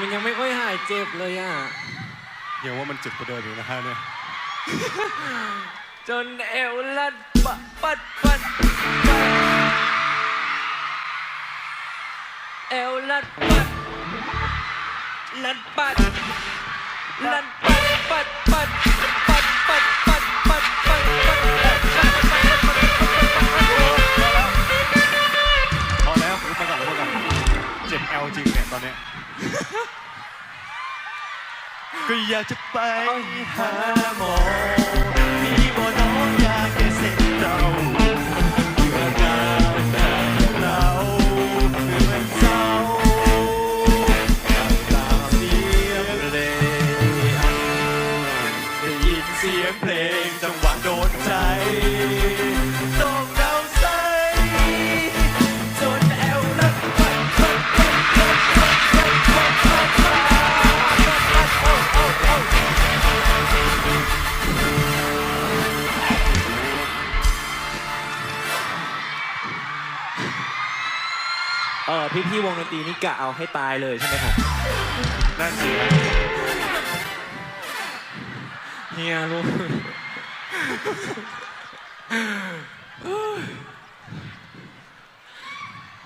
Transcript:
มันยังไม่ค่อยหายเจ็บเลยอะยังว่ามันเจ็บกว่าเดิมอีกนะฮะเนี่ย จนเอวลัดปะปัดปัดปัดเอวลัดปัดลัดปัดลัดปัดปัดปัดปัดปัดปัดปัดปัดปัดปัดพอแล้วผมไปก่อนแล้วไปก่อนเจ็บแอลจริงเนี่ยตอนเนี้ย ก็อยากจะไปหาหมอพี่บ่น้องอยากจะเสร็จเราเพื่องานแต่เราคือมันเศร้าตามเสียงเพลงได้ยินเสียงเพลงจังหวะโดนใจ เออพี่พี่ๆวงดนตรีนี่กะเอาให้ตายเลยใช่ไหมครับนั่นสิเฮียรู้